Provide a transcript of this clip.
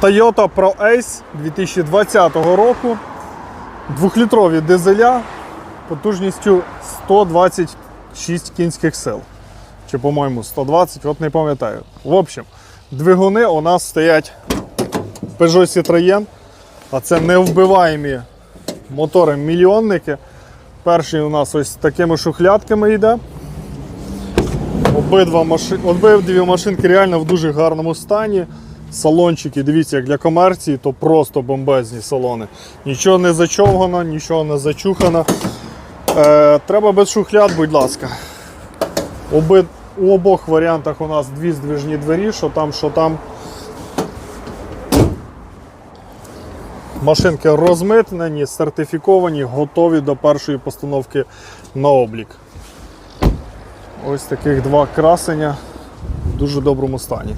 Toyota Pro Ace 2020 року. Двохлітрові дизеля потужністю 126 кінських сил. Чи, по-моєму, 120, от не пам'ятаю. В общем, двигуни у нас стоять Peugeot Citroën, а це невбиваємі мотори мільйонники. Перший у нас ось такими шухлядками йде. Обидва маши... Обидві машинки реально в дуже гарному стані. Салончики, дивіться, як для комерції, то просто бомбезні салони. Нічого не зачовгано, нічого не зачухано. Е, треба без шухляд, будь ласка. Оби... У обох варіантах у нас дві здвижні двері, що там, що там. Машинки розмитнені, сертифіковані, готові до першої постановки на облік. Ось таких два красення в дуже доброму стані.